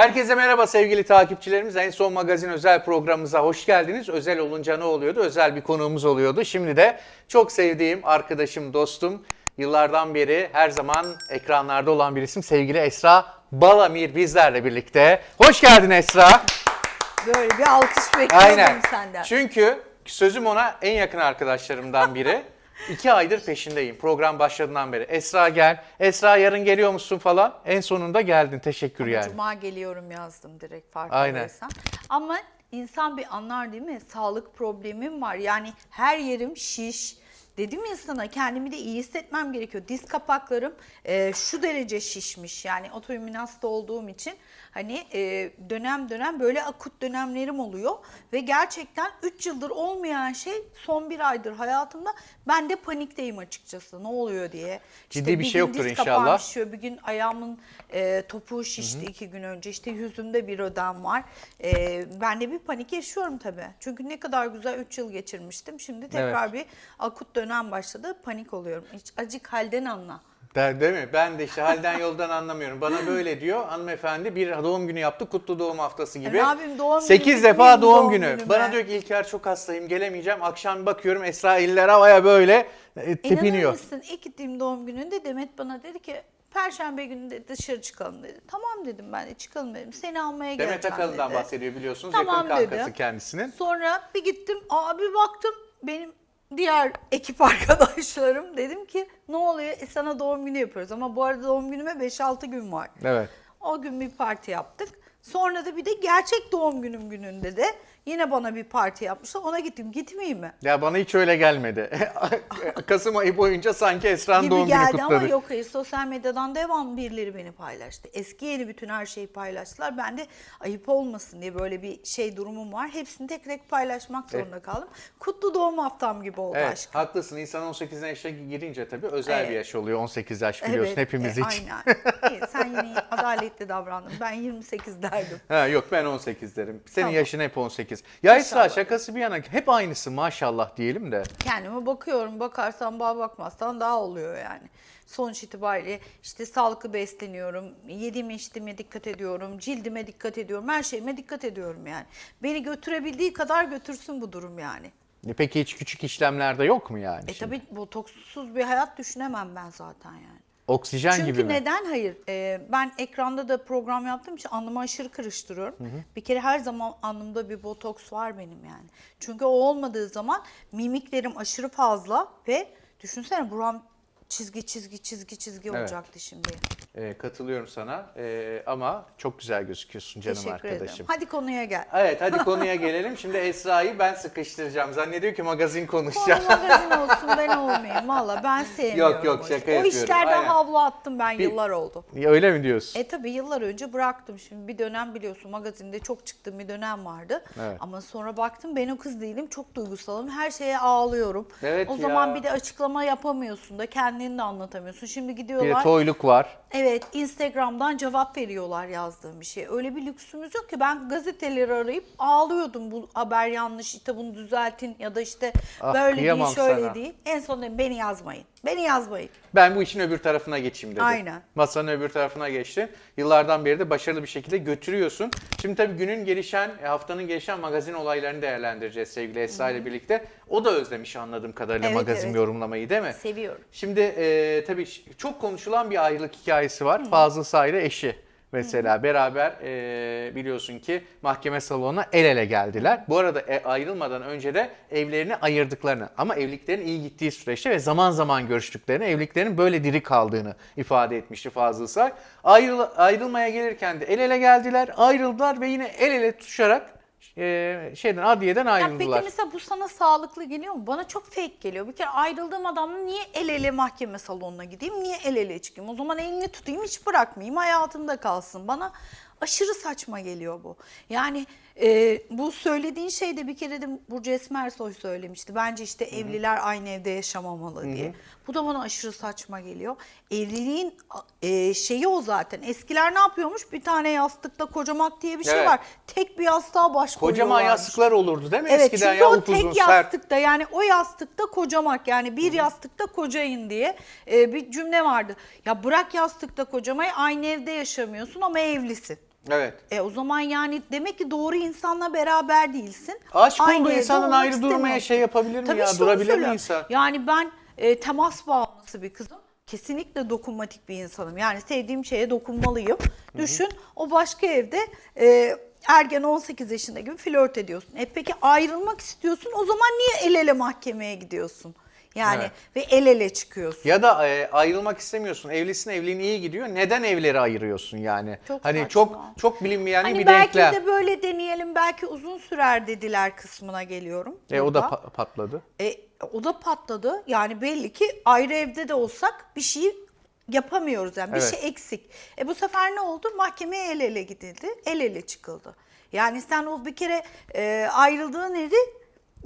Herkese merhaba sevgili takipçilerimiz. En son magazin özel programımıza hoş geldiniz. Özel olunca ne oluyordu? Özel bir konuğumuz oluyordu. Şimdi de çok sevdiğim arkadaşım, dostum, yıllardan beri her zaman ekranlarda olan bir isim sevgili Esra Balamir bizlerle birlikte. Hoş geldin Esra. Böyle bir alkış bekliyordum Aynen. senden. Çünkü sözüm ona en yakın arkadaşlarımdan biri. İki aydır peşindeyim program başladığından beri. Esra gel. Esra yarın geliyor musun falan. En sonunda geldin. Teşekkür yani. Cuma geliyorum yazdım direkt Aynen. farkındaysan. Ama insan bir anlar değil mi? Sağlık problemim var. Yani her yerim şiş. Dedim ya sana kendimi de iyi hissetmem gerekiyor. Diz kapaklarım e, şu derece şişmiş. Yani otoimmün hasta olduğum için hani e, dönem dönem böyle akut dönemlerim oluyor. Ve gerçekten 3 yıldır olmayan şey son bir aydır hayatımda. Ben de panikteyim açıkçası ne oluyor diye. Ciddi bir gün şey yoktur inşallah. şişiyor. Bir gün ayağımın e, topuğu şişti iki gün önce. İşte yüzümde bir ödem var. E, ben de bir panik yaşıyorum tabii. Çünkü ne kadar güzel 3 yıl geçirmiştim. Şimdi tekrar bir akut dönem başladı. Panik oluyorum. Hiç acık halden anla. Der, değil mi? Ben de işte halden yoldan anlamıyorum. Bana böyle diyor hanımefendi bir doğum günü yaptı kutlu doğum haftası gibi. E yapayım, doğum günü 8 bitmiyor defa doğum, doğum günü. günüme? Bana diyor ki İlker çok hastayım gelemeyeceğim. Akşam bakıyorum Esra eller havaya böyle e, İnanır tepiniyor. mısın? İlk gittiğim doğum gününde Demet bana dedi ki Perşembe günü de dışarı çıkalım dedi. Tamam dedim ben de çıkalım dedim. Seni almaya Demet geleceğim Akalın'dan dedi. bahsediyor biliyorsunuz. Tamam Yakın kankası dedim. kendisinin. Sonra bir gittim abi baktım benim diğer ekip arkadaşlarım dedim ki ne oluyor e sana doğum günü yapıyoruz ama bu arada doğum günüme 5-6 gün var. Evet. O gün bir parti yaptık. Sonra da bir de gerçek doğum günüm gününde de yine bana bir parti yapmışlar. Ona gittim. Gitmeyeyim mi? Ya bana hiç öyle gelmedi. Kasım ayı boyunca sanki Esra'nın Gibi doğum günü geldi kutladı. ama yok hayır sosyal medyadan devam birileri beni paylaştı. Eski yeni bütün her şeyi paylaştılar. Ben de ayıp olmasın diye böyle bir şey durumum var. Hepsini tek tek paylaşmak zorunda kaldım. Kutlu doğum haftam gibi oldu Evet, aşkım. haklısın. İnsan 18 yaşa girince tabii özel bir Evet. yaş oluyor. 18 yaş biliyorsun hepimiz e, için. Aynen. İyi, sen yine adaletli davrandın. Ben 28 derdim. Ha, yok ben 18 derim. Senin Tamam. yaşın hep 18. Ya Esra İnşallah. şakası bir yana hep aynısı maşallah diyelim de. Kendime bakıyorum. Bakarsan bağ bakmazsan daha oluyor yani. Sonuç itibariyle işte sağlıklı besleniyorum. Yediğime içtiğime dikkat ediyorum. Cildime dikkat ediyorum. Her şeyime dikkat ediyorum yani. Beni götürebildiği kadar götürsün bu durum yani. E Peki hiç küçük işlemlerde yok mu yani? E şimdi? tabi botoksuz bir hayat düşünemem ben zaten yani. Oksijen Çünkü gibi mi? neden hayır? Ee, ben ekranda da program yaptığım için alnımı aşırı karıştırıyorum. Bir kere her zaman alnımda bir botoks var benim yani. Çünkü o olmadığı zaman mimiklerim aşırı fazla ve düşünsene buram çizgi çizgi çizgi çizgi Evet. olacaktı şimdi. E, katılıyorum sana E, ama çok güzel gözüküyorsun canım Teşekkür ederim. arkadaşım. Hadi konuya gel. Evet hadi konuya gelelim. Şimdi Esra'yı ben sıkıştıracağım. Zannediyor ki magazin Konu konuşacağım. magazin olsun ben olmayayım valla ben sevmiyorum. Yok, yok, o şaka. O yapıyorum. işlerden Aynen. havlu attım ben Bir- yıllar oldu. Ya Öyle mi diyorsun? E tabii yıllar önce bıraktım. Şimdi bir dönem biliyorsun magazinde çok çıktığım bir dönem vardı. Evet. Ama sonra baktım ben o kız değilim. Çok duygusalım. Her şeye ağlıyorum. Evet o ya. zaman bir de açıklama yapamıyorsun da kendini de anlatamıyorsun. Şimdi bir de gidiyorlar. toyluk var. Evet Instagram'dan cevap veriyorlar yazdığım bir şey. Öyle bir lüksümüz yok ki ben gazeteleri arayıp ağlıyordum bu haber yanlış işte bunu düzeltin ya da işte Ah, böyle değil kıyamam şöyle sana. değil. En son dedim beni yazmayın. Beni yazmayın. Ben bu işin öbür tarafına geçeyim dedim. Aynen. Masanın öbür tarafına geçti. Yıllardan beri de başarılı bir şekilde götürüyorsun. Şimdi tabii günün gelişen, e, haftanın gelişen magazin olaylarını değerlendireceğiz sevgili Esra ile birlikte. O da özlemiş anladığım kadarıyla Evet, magazin evet. yorumlamayı değil mi? Seviyorum. Şimdi e, tabii ş- çok konuşulan bir ayrılık hikayesi var. Fazıl Say ile eşi mesela beraber e, biliyorsun ki mahkeme salonuna el ele geldiler. Bu arada e, ayrılmadan önce de evlerini ayırdıklarını ama evliliklerin iyi gittiği süreçte ve zaman zaman görüştüklerini, evliliklerin böyle diri kaldığını ifade etmişti Fazıl Say. Ayrıl, ayrılmaya gelirken de el ele geldiler, ayrıldılar ve yine el ele tutuşarak e, şeyden adliyeden Ya ayrıldılar. peki mesela bu sana sağlıklı geliyor mu? Bana çok fake geliyor. Bir kere ayrıldığım adamla niye el ele mahkeme salonuna gideyim? Niye el ele çıkayım? O zaman elini tutayım hiç bırakmayayım. Hayatımda kalsın. Bana aşırı saçma geliyor bu. Yani e, bu söylediğin şey de bir kere de Burcu Esmersoy söylemişti. Bence işte evliler aynı evde yaşamamalı diye. Bu da bana aşırı saçma geliyor. Evliliğin e, şeyi o zaten. Eskiler ne yapıyormuş? Bir tane yastıkta kocamak diye bir şey Evet. var. Tek bir yastığa baş Kocaman yastıklar olurdu değil mi Evet eskiden çünkü ya o tek sert. yastıkta yani o yastıkta kocamak yani bir yastıkta kocayın diye e, bir cümle vardı. Ya bırak yastıkta kocamayı aynı evde yaşamıyorsun ama evlisin. Evet. E o zaman yani demek ki doğru insanla beraber değilsin. Aşık Aynı olduğu evde insanın olmak ayrı durmaya istemiyorsun. şey yapabilir mi Tabii ya? işte onu Durabilir mi söylüyorum. insan? Yani ben e, temas bağımlısı bir kızım. Kesinlikle dokunmatik bir insanım. Yani sevdiğim şeye dokunmalıyım. Düşün o başka evde e, ergen 18 yaşında gibi flört ediyorsun. E peki ayrılmak istiyorsun o zaman niye el ele mahkemeye gidiyorsun? Yani Evet. ve el ele çıkıyorsun. Ya da e, ayrılmak istemiyorsun. Evlisin, evliliğin iyi gidiyor. Neden evleri ayırıyorsun yani? Çok hani saçma. çok çok bilinmeyen Hani bir belki denklem. de böyle deneyelim belki uzun sürer dediler kısmına geliyorum. E, o da burada. pa- patladı. E, o da patladı. Yani belli ki ayrı evde de olsak bir şey yapamıyoruz yani. Bir Evet. şey eksik. E bu sefer ne oldu? Mahkemeye el ele gidildi. El ele çıkıldı. Yani sen o bir kere e, ayrıldığın eli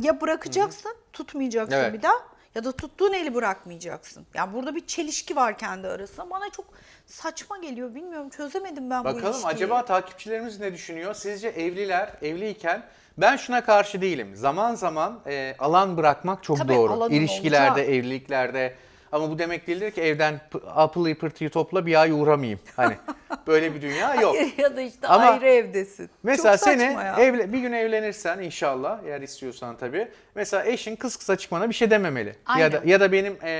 ya bırakacaksın, tutmayacaksın Evet. bir daha ya da tuttuğun eli bırakmayacaksın. Yani burada bir çelişki var kendi arasında. Bana çok saçma geliyor. Bilmiyorum çözemedim ben bu Bakalım ilişkiyi. acaba takipçilerimiz ne düşünüyor? Sizce evliler, evliyken ben şuna karşı değilim. Zaman zaman e, alan bırakmak çok Tabii, doğru. İlişkilerde, olacak. evliliklerde. Ama bu demek değildir ki evden apılıyı pırtıyı topla bir ay uğramayayım. Hani böyle bir dünya yok. ya da işte Ama ayrı evdesin. Mesela Çok seni ya. evle, bir gün evlenirsen inşallah eğer istiyorsan tabii. Mesela eşin kız kısa çıkmana bir şey dememeli. Ya da Aynen. ya da benim e,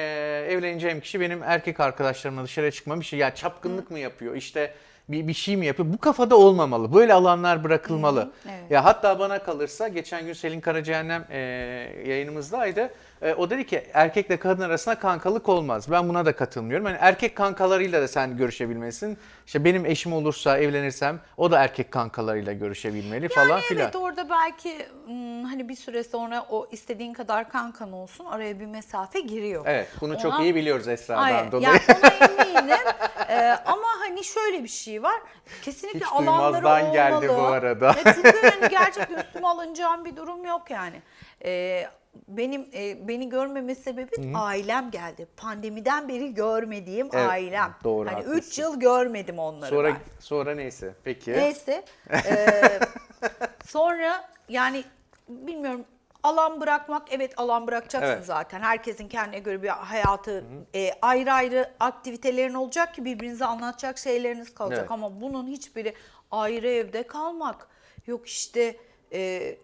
evleneceğim kişi benim erkek arkadaşlarımla dışarı çıkmam bir şey ya çapkınlık mı yapıyor? İşte bir, bir şey mi yapıyor? Bu kafada olmamalı. Böyle alanlar bırakılmalı. evet. Ya hatta bana kalırsa geçen gün Selin Karacehennem e, yayınımızdaydı. E, o dedi ki erkekle kadın arasında kankalık olmaz. Ben buna da katılmıyorum. Yani erkek kankalarıyla da sen görüşebilmelisin. İşte benim eşim olursa evlenirsem o da erkek kankalarıyla görüşebilmeli falan Yani filan. evet orada belki hmm, hani bir süre sonra o istediğin kadar kankan olsun araya bir mesafe giriyor. Evet, bunu çok Ona- iyi biliyoruz Esra'dan Hayır, dolayı. yani ona eminim. Ee, ama hani şöyle bir şey var. Kesinlikle Hiç alanları olmalı. geldi bu arada. Ya çünkü hani gerçekten üstüme alınacağım bir durum yok yani. Ee, benim e, beni görmeme sebebi ailem geldi. Pandemiden beri görmediğim Evet, ailem. doğru, Hani haklısın. 3 yıl görmedim onları Sonra ben. sonra neyse. Peki. Neyse. eee, sonra yani bilmiyorum alan bırakmak evet alan bırakacaksın Evet. zaten. Herkesin kendine göre bir hayatı e, ayrı ayrı aktivitelerin olacak ki birbirinize anlatacak şeyleriniz kalacak. Evet. Ama bunun hiçbiri ayrı evde kalmak. Yok işte e, e,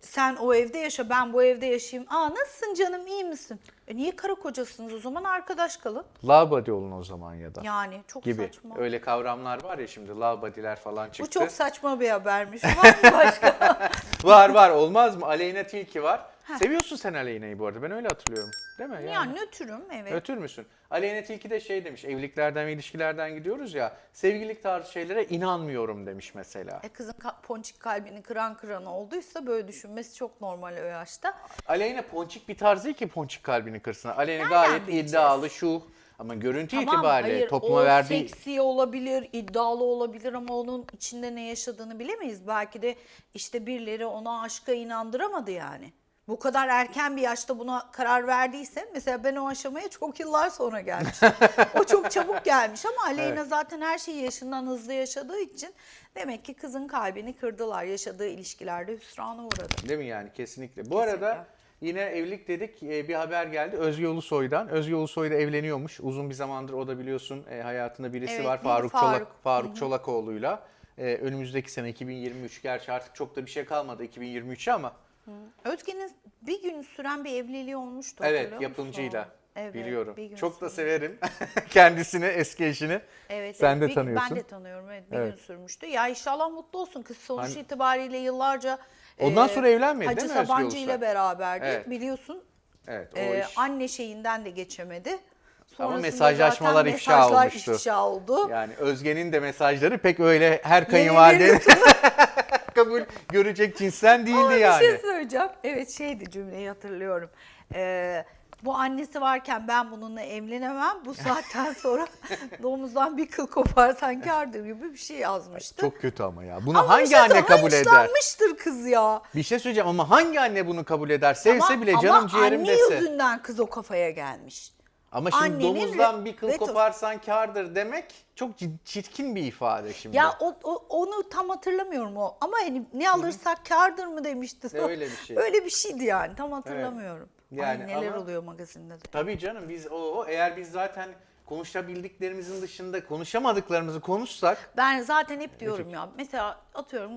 sen o evde yaşa ben bu evde yaşayayım. Aa nasılsın canım iyi misin? E niye karı kocasınız o zaman arkadaş kalın. Love body olun o zaman ya da. Yani çok gibi. saçma. Öyle kavramlar var ya şimdi love body'ler falan çıktı. Bu çok saçma bir habermiş. Var mı başka? Var var olmaz mı? Aleyna Tilki var. Seviyorsun sen Aleyna'yı bu arada. Ben öyle hatırlıyorum. Değil mi? Yani nötrüm evet. Ötür müsün? Aleyna Tilki de şey demiş. Evliliklerden ve ilişkilerden gidiyoruz ya. Sevgililik tarzı şeylere inanmıyorum demiş mesela. E kızın ka- ponçik kalbini kıran kırana olduysa böyle düşünmesi çok normal o yaşta. Aleyna ponçik bir tarz değil ki ponçik kalbini kırsın. Aleyna Nereden gayet bileceğiz? iddialı şu. Ama görüntü itibariyle hayır, topluma o verdiği... seksi olabilir, iddialı olabilir ama onun içinde ne yaşadığını bilemeyiz. Belki de işte birileri ona aşka inandıramadı yani. Bu kadar erken bir yaşta buna karar verdiyse mesela ben o aşamaya çok yıllar sonra gelmiştim. o çok çabuk gelmiş ama Aleyna Evet. zaten her şeyi yaşından hızlı yaşadığı için demek ki kızın kalbini kırdılar. Yaşadığı ilişkilerde hüsrana uğradı. Değil mi yani kesinlikle. Bu arada yine evlilik dedik e, bir haber geldi Özge Ulusoy'dan. Özge Ulusoy da evleniyormuş. Uzun bir zamandır o da biliyorsun e, hayatında birisi Evet, var? Faruk, Faruk. Çolak Faruk Çolakoğlu'yla. E, önümüzdeki sene 2023 gerçi artık çok da bir şey kalmadı 2023'e ama Özge'nin bir gün süren bir evliliği olmuştu evet yapımcıyla musun? Evet, biliyorum. bir gün Çok da sürdü. severim kendisini eski eşini. Evet, Sen evet. de Bir- tanıyorsun. Ben de tanıyorum evet bir Evet. gün sürmüştü. Ya inşallah mutlu olsun kız sonuç Hani- itibariyle yıllarca Ondan e, sonra evlenmedi Hacı değil mi Özge Sabancı ile beraberdi Evet. biliyorsun. Evet o e, iş. anne şeyinden de geçemedi. Sonrasında mesajlaşmalar zaten ifşa mesajlar olmuştu. ifşa oldu. Yani Özge'nin de mesajları pek öyle her kayınvalide. kabul görecek cinsten değildi Ama yani. bir şey söyleyeceğim. Evet şeydi cümleyi hatırlıyorum. Ee, bu annesi varken ben bununla evlenemem. Bu saatten sonra domuzdan bir kıl koparsan kârdır gibi bir şey yazmıştı. Çok kötü ama ya. Bunu Ama hangi şey anne kabul eder? Haşlanmıştır kız ya. Bir şey söyleyeceğim ama hangi anne bunu kabul eder? Sevse Ama- bile canım ama ciğerim anne dese. yüzünden kız o kafaya gelmiş. Ama şimdi annenin domuzdan bir kıl veto- koparsan kârdır demek çok cid- çirkin bir ifade şimdi. Ya o, o- onu tam hatırlamıyorum o. Ama hani ne alırsak kârdır mı demişti. Öyle bir şey. Öyle bir şeydi yani. Tam hatırlamıyorum. Yani Ay neler ama- oluyor magazinde de. Tabii canım biz o, o eğer biz zaten konuşabildiklerimizin dışında konuşamadıklarımızı konuşsak Ben zaten hep diyorum ya. Mesela atıyorum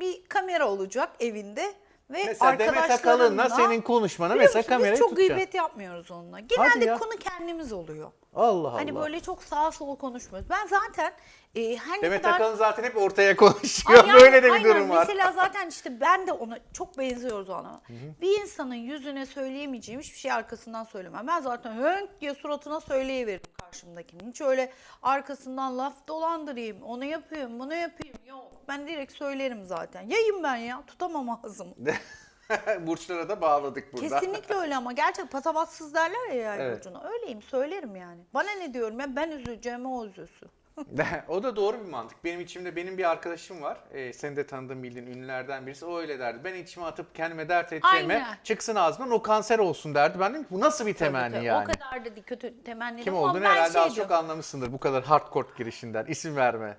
bir kamera olacak evinde ve mesela Demet Akalın'la senin konuşmana Biliyor mesela musun, kamerayı Biz çok tutacaksın. gıybet yapmıyoruz onunla. Genelde ya. konu kendimiz oluyor. Allah Allah. Hani böyle çok sağa sola konuşmuyoruz. Ben zaten e, her ne Demet kadar... Akalın zaten hep ortaya konuşuyor. Ay yani böyle de bir aynen. durum var. Mesela zaten işte ben de ona çok benziyoruz ona. Bir insanın yüzüne söyleyemeyeceğim hiçbir şey arkasından söylemem. Ben zaten hönk diye suratına söyleyiveririm karşımdakinin. Hiç öyle arkasından laf dolandırayım, onu yapayım, bunu yapayım. Yok ben direkt söylerim zaten. Yayım ben ya tutamam ağzımı. Burçlara da bağladık burada. Kesinlikle öyle ama gerçek patavatsız derler ya yay Evet. burcuna. Öyleyim söylerim yani. Bana ne diyorum ya ben üzüleceğime o üzülsün. o da doğru bir mantık. Benim içimde benim bir arkadaşım var. Ee, seni de tanıdığın bildiğin ünlülerden birisi. O öyle derdi. Ben içime atıp kendime dert edeceğime Aynen. çıksın ağzımdan o kanser olsun derdi. Ben dedim ki bu nasıl bir temenni Tabii, tabii. yani? O kadar da kötü temenni Kim olduğunu herhalde şey az çok anlamışsındır bu kadar hardcore girişinden. İsim verme.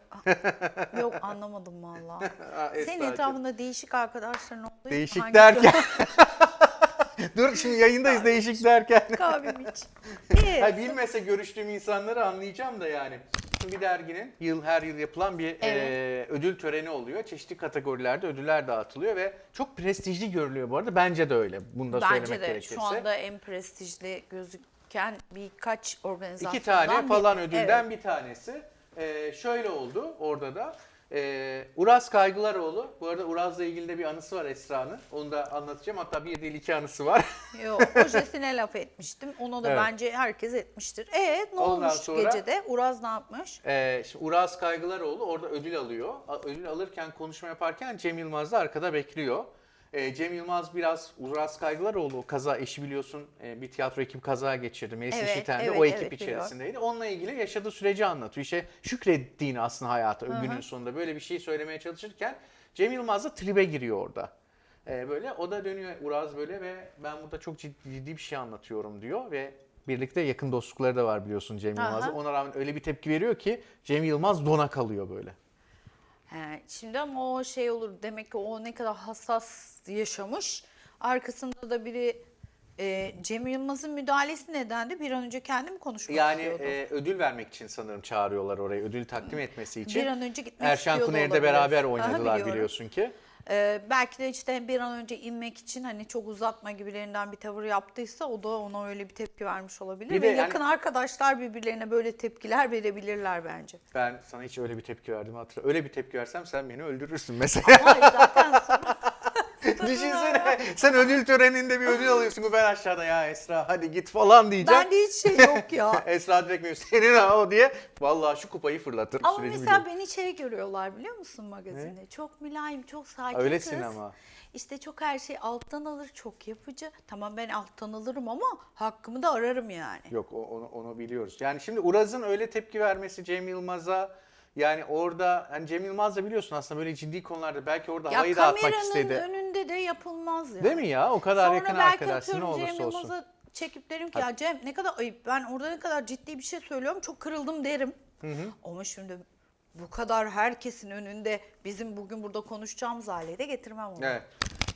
Yok anlamadım valla. Senin etrafında değişik arkadaşların olduğu Değişik hangisi- derken. Dur şimdi yayındayız değişik derken. Kahvem iç. İyi. Ha, bilmese görüştüğüm insanları anlayacağım da yani. Şimdi bir derginin yıl her yıl yapılan bir Evet. e, ödül töreni oluyor. Çeşitli kategorilerde ödüller dağıtılıyor ve çok prestijli görülüyor bu arada. Bence de öyle. Bunu da Bence söylemek de gerekirse. şu anda en prestijli gözüken birkaç organizasyondan İki tane falan bir- ödülden Evet. bir tanesi. E, şöyle oldu orada da. E, Uraz Kaygılaroğlu. Bu arada Uraz'la ilgili de bir anısı var Esra'nın. Onu da anlatacağım. Hatta bir değil iki anısı var. Yok, projesine laf etmiştim. Onu da Evet. bence herkes etmiştir. Evet ne Ondan olmuş sonra- gecede? Uraz ne yapmış? Ee, şimdi Uraz Kaygılaroğlu orada ödül alıyor. Ödül alırken konuşma yaparken Cem Yılmaz da arkada bekliyor. Ee, Cem Yılmaz biraz Uraz Kaygılaroğlu kaza eşi biliyorsun e, bir tiyatro ekip kaza geçirdi. Melis Evet, Yeşilten de evet, o ekip evet, biliyorum. içerisindeydi. Onunla ilgili yaşadığı süreci anlatıyor. İşte şükrettiğini aslında hayata Hı hı. günün sonunda böyle bir şey söylemeye çalışırken Cem Yılmaz da tribe giriyor orada. Ee, böyle o da dönüyor Uraz böyle ve ben burada çok ciddi, ciddi bir şey anlatıyorum diyor ve birlikte yakın dostlukları da var biliyorsun Cem Aha. Yılmaz'ın. Ona rağmen öyle bir tepki veriyor ki Cem Yılmaz dona kalıyor böyle. He, şimdi ama o şey olur demek ki o ne kadar hassas yaşamış. Arkasında da biri e, Cem Yılmaz'ın müdahalesi nedendi bir an önce kendi mi konuşmak Yani e, ödül vermek için sanırım çağırıyorlar oraya ödül takdim etmesi için. bir an önce gitmek Erşen istiyordu Kuneri'de olabilir. beraber Aha, oynadılar biliyorum. biliyorsun ki. Ee, belki de işte bir an önce inmek için hani çok uzatma gibilerinden bir tavır yaptıysa o da ona öyle bir tepki vermiş olabilir. Bir Ve de yani- yakın arkadaşlar birbirlerine böyle tepkiler verebilirler bence. Ben sana hiç öyle bir tepki verdim hatırla. Öyle bir tepki versem sen beni öldürürsün mesela. Hayır zaten Düşünsene sen ödül töreninde bir ödül alıyorsun bu ben aşağıda ya Esra hadi git falan diyeceğim. bende hiç şey yok ya. Esra direkt diyor, senin ha o diye. Vallahi şu kupayı fırlatır. Ama süreci mesela biliyorum. beni şey görüyorlar biliyor musun magazinde? Çok mülayim, çok sakin Öylesin kız. ama. İşte çok her şey alttan alır, çok yapıcı. Tamam ben alttan alırım ama hakkımı da ararım yani. Yok o- onu, onu biliyoruz. Yani şimdi Uraz'ın öyle tepki vermesi Cem Yılmaz'a yani orada hani Cem Yılmaz da biliyorsun aslında böyle ciddi konularda belki orada Ya havayı dağıtmak kameranın istedi. önünde de yapılmaz ya. Değil mi ya? O kadar Sonra yakın arkadaşsın ne olursa Cem olsun. Yılmaz'a çekip derim ki ya Cem ne kadar ayıp ben orada ne kadar ciddi bir şey söylüyorum çok kırıldım derim. Ama şimdi bu kadar herkesin önünde bizim bugün burada konuşacağımız hale de getirmem onu. Evet.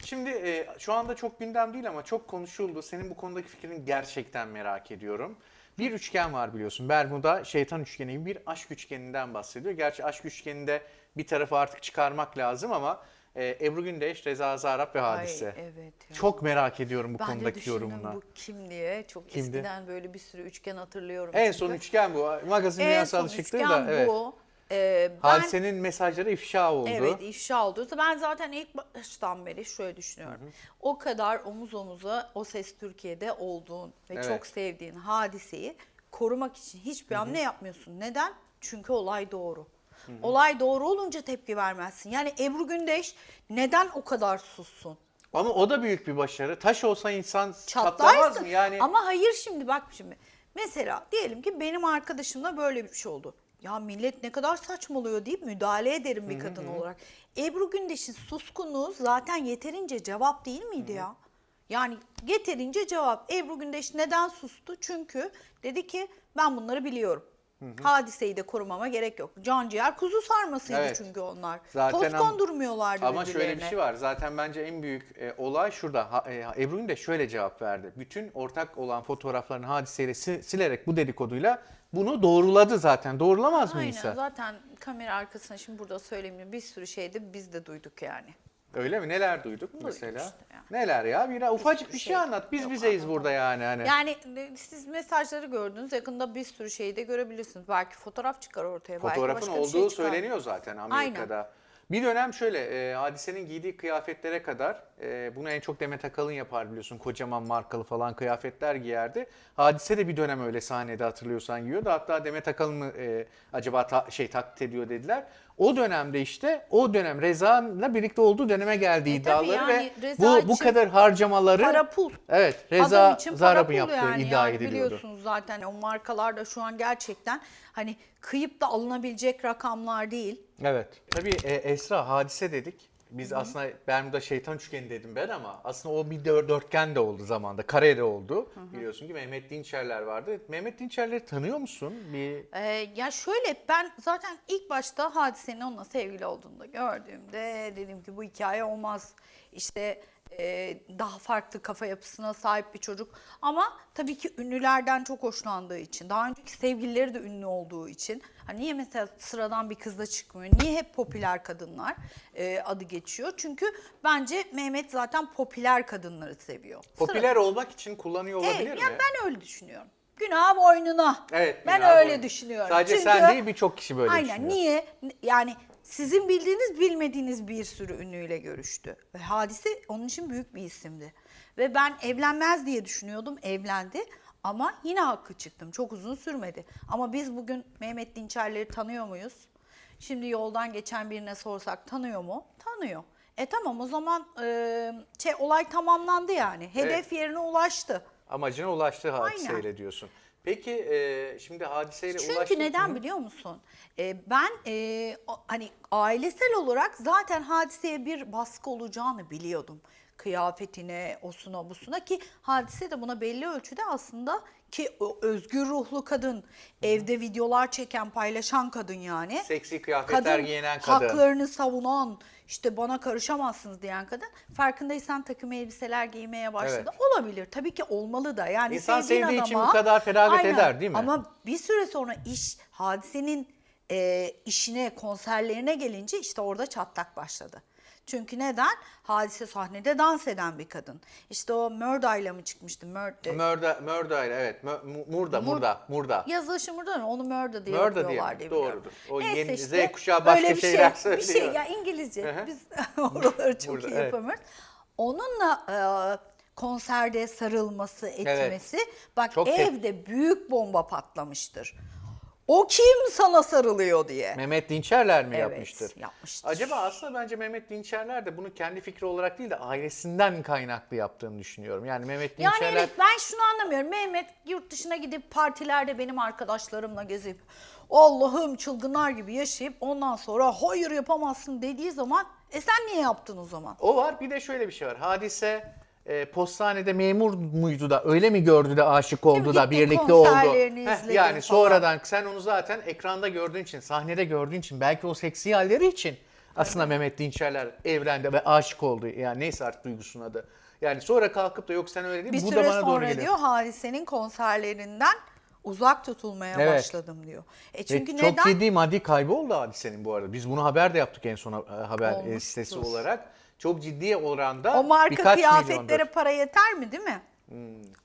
Şimdi e, şu anda çok gündem değil ama çok konuşuldu. Senin bu konudaki fikrini gerçekten merak ediyorum. Bir üçgen var biliyorsun. Bermuda şeytan üçgeni gibi bir aşk üçgeninden bahsediyor. Gerçi aşk üçgeninde bir tarafı artık çıkarmak lazım ama e, Ebru Gündeş, Reza Zarrab ve Ay, Hadise. evet ya. Çok merak ediyorum bu ben de konudaki düşündüm yorumuna. bu kim diye. Çok Kimdi? eskiden böyle bir sürü üçgen hatırlıyorum. En çünkü. son üçgen bu. Magazin En dünyası son alışıktır üçgen da. Evet. Ee, ben Hadisenin mesajları ifşa oldu. Evet ifşa olduysa ben zaten ilk baştan beri şöyle düşünüyorum. O kadar omuz omuza o ses Türkiye'de olduğun ve Evet. çok sevdiğin hadiseyi korumak için hiçbir hamle yapmıyorsun. Neden? Çünkü olay doğru. Olay doğru olunca tepki vermezsin. Yani Ebru Gündeş neden o kadar sussun? Ama o da büyük bir başarı. Taş olsa insan çatlamaz Çatlarsın. mı? Yani Ama hayır şimdi bak şimdi. Mesela diyelim ki benim arkadaşımla böyle bir şey oldu. Ya millet ne kadar saçmalıyor deyip müdahale ederim bir kadın olarak. Ebru Gündeş'in suskunluğu zaten yeterince cevap değil miydi ya? Yani yeterince cevap. Ebru Gündeş neden sustu? Çünkü dedi ki ben bunları biliyorum. Hadiseyi de korumama gerek yok. Can ciğer kuzu sarmasıydı Evet. çünkü onlar. Zaten Toz am- kondurmuyorlardı Ama şöyle bir birbirlerine. şey var. Zaten bence en büyük e, olay şurada. Ha, e, Ebru'nun de şöyle cevap verdi. Bütün ortak olan fotoğraflarını hadiseyle si- silerek bu dedikoduyla bunu doğruladı zaten. Doğrulamaz mı Aynen zaten kamera arkasına şimdi burada söylemiyorum. Bir sürü şeyde biz de duyduk yani. Öyle mi? Neler duyduk mesela? işte yani. Neler ya? Bir ufacık bir şey şey. anlat. Biz Yok, bizeyiz burada yani. Hani. Yani e, siz mesajları gördünüz. Yakında bir sürü şeyi de görebilirsiniz. Belki fotoğraf çıkar ortaya. belki Fotoğrafın başka bir olduğu şey çıkar. söyleniyor zaten Amerika'da. Bir dönem şöyle e, hadisenin giydiği kıyafetlere kadar e, bunu en çok Demet Akalın yapar biliyorsun. Kocaman markalı falan kıyafetler giyerdi. Hadise de bir dönem öyle sahnede hatırlıyorsan giyiyordu. Hatta Demet Akalın mı e, acaba ta- şey taklit ediyor dediler. O dönemde işte o dönem Reza'nla birlikte olduğu döneme geldiği E, tabii iddiaları ve yani Reza bu bu için kadar harcamaları Para pul. Evet Adam Reza için para pul yaptığı yani. iddia yani ediliyordu. Biliyorsunuz zaten o markalar da şu an gerçekten hani kıyıp da alınabilecek rakamlar değil. Evet. Tabii e, Esra hadise dedik. Biz aslında Bermuda şeytan üçgeni dedim ben ama aslında o bir dör- dörtgen de oldu zamanda. Kare de oldu. Biliyorsun ki Mehmet Dinçerler vardı. Mehmet Dinçerleri tanıyor musun? Bir Ee, ya şöyle ben zaten ilk başta hadisenin onunla sevgili olduğunda gördüğümde dedim ki bu hikaye olmaz. İşte e, daha farklı kafa yapısına sahip bir çocuk. Ama tabii ki ünlülerden çok hoşlandığı için, daha önceki sevgilileri de ünlü olduğu için. Hani niye mesela sıradan bir kızla çıkmıyor? Niye hep popüler kadınlar e, adı geçiyor? Çünkü bence Mehmet zaten popüler kadınları seviyor. Sıra- popüler olmak için kullanıyor olabilir Evet, mi? yani ben öyle düşünüyorum. Günah boynuna. Evet, Ben günah öyle boynu. düşünüyorum. Sadece Çünkü- sen değil birçok kişi böyle Aynen. düşünüyor. Niye? Yani sizin bildiğiniz bilmediğiniz bir sürü ünlüyle görüştü. Ve Hadise onun için büyük bir isimdi. Ve ben evlenmez diye düşünüyordum. Evlendi. Ama yine hakkı çıktım. Çok uzun sürmedi. Ama biz bugün Mehmet Dinçerleri tanıyor muyuz? Şimdi yoldan geçen birine sorsak tanıyor mu? Tanıyor. E tamam o zaman e, şey olay tamamlandı yani. Hedef Evet. yerine ulaştı. Amacına ulaştığı hadiseyle diyorsun. Peki e, şimdi hadiseyle Çünkü ulaştı. neden Hı. biliyor musun? Ee, ben e, o- hani ailesel olarak zaten hadiseye bir baskı olacağını biliyordum. Kıyafetine, osuna, busuna ki hadise de buna belli ölçüde aslında ki o özgür ruhlu kadın, evde videolar çeken, paylaşan kadın yani. Seksi kıyafetler giyinen kadın. haklarını savunan, işte bana karışamazsınız diyen kadın. Farkındaysan takım elbiseler giymeye başladı. Olabilir. Tabii ki olmalı da. Yani İnsan sevdiği için bu adama- kadar feragat Aynen. eder, değil mi? Ama bir süre sonra iş hadisenin e, işine, konserlerine gelince işte orada çatlak başladı. Çünkü neden? Hadise sahnede dans eden bir kadın. İşte o Murda'yla mı çıkmıştı? Murda. Mörda, Mörda ile evet. Murda, Murda, Murda. Yazılışı Murda mı? Onu Murda diye Murda diye mi? diye. Doğrudur. O Neyse yeni işte, Z kuşağı başka öyle bir şeyler şey, Bir şey söylüyor. ya İngilizce. Hı hı. Biz oraları çok Burada, iyi evet. yapamıyoruz. Onunla e, konserde sarılması, etmesi. Bak Çok evde büyük bomba patlamıştır. O kim sana sarılıyor diye. Mehmet Dinçerler mi Evet, yapmıştır? yapmıştır. Acaba aslında bence Mehmet Dinçerler de bunu kendi fikri olarak değil de ailesinden kaynaklı yaptığını düşünüyorum. Yani Mehmet Yani Dinçerler evet ben şunu anlamıyorum. Mehmet yurt dışına gidip partilerde benim arkadaşlarımla gezip Allah'ım çılgınlar gibi yaşayıp ondan sonra hayır yapamazsın dediği zaman e sen niye yaptın o zaman? o var. Bir de şöyle bir şey var. Hadise e, postanede memur muydu da öyle mi gördü de aşık oldu da gitti, birlikte oldu. Heh, yani falan. sonradan sen onu zaten ekranda gördüğün için, sahnede gördüğün için belki o seksi halleri için aslında Mehmet Dinçerler evrende ve aşık oldu. Yani neyse artık duygusunun adı. Yani sonra kalkıp da yok sen öyle değil Bir bu süre da bana doğru sonra geliyor. diyor hadisenin konserlerinden uzak tutulmaya Evet. başladım diyor. E Ve çünkü çok neden? ciddi maddi kaybı oldu hadisenin bu arada. Biz bunu haber de yaptık en son e, haber e, Olmuştur. sitesi olarak. Çok ciddi oranda O marka birkaç kıyafetlere milyondur. para yeter mi değil mi?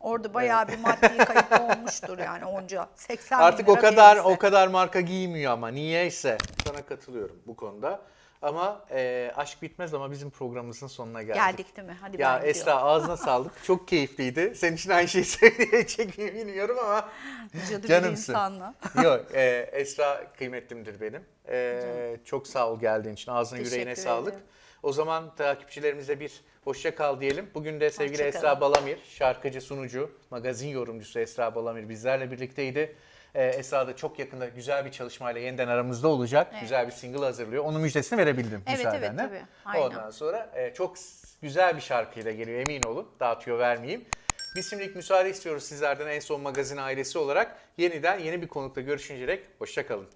Orada bayağı bir maddi kayıp olmuştur yani onca 80 bin Artık o lira kadar elbise. o kadar marka giymiyor ama niyeyse sana katılıyorum bu konuda. Ama e, aşk bitmez ama bizim programımızın sonuna geldik. Geldik değil mi? Hadi Ya ben gidiyorum. Esra ağzına sağlık. Çok keyifliydi. Senin için aynı şeyi söyleyecek miyim bilmiyorum ama Cadı bir canımsın. insanla. Yok e, Esra kıymetlimdir benim. E, çok sağ ol geldiğin için. Ağzına Teşekkür yüreğine sağlık. ederim. O zaman takipçilerimize bir hoşça kal diyelim. Bugün de sevgili Hoşça Esra kalın. Balamir, şarkıcı, sunucu, magazin yorumcusu Esra Balamir bizlerle birlikteydi. Ee, Esra da çok yakında güzel bir çalışmayla yeniden aramızda olacak. Evet. Güzel bir single hazırlıyor. Onun müjdesini verebildim Evet, müsaadenle. evet, tabii. Aynen. Ondan sonra e, çok güzel bir şarkıyla geliyor emin olun. Dağıtıyor vermeyeyim. Biz şimdilik müsaade istiyoruz sizlerden en son magazin ailesi olarak. Yeniden yeni bir konukla görüşünceye dek hoşçakalın.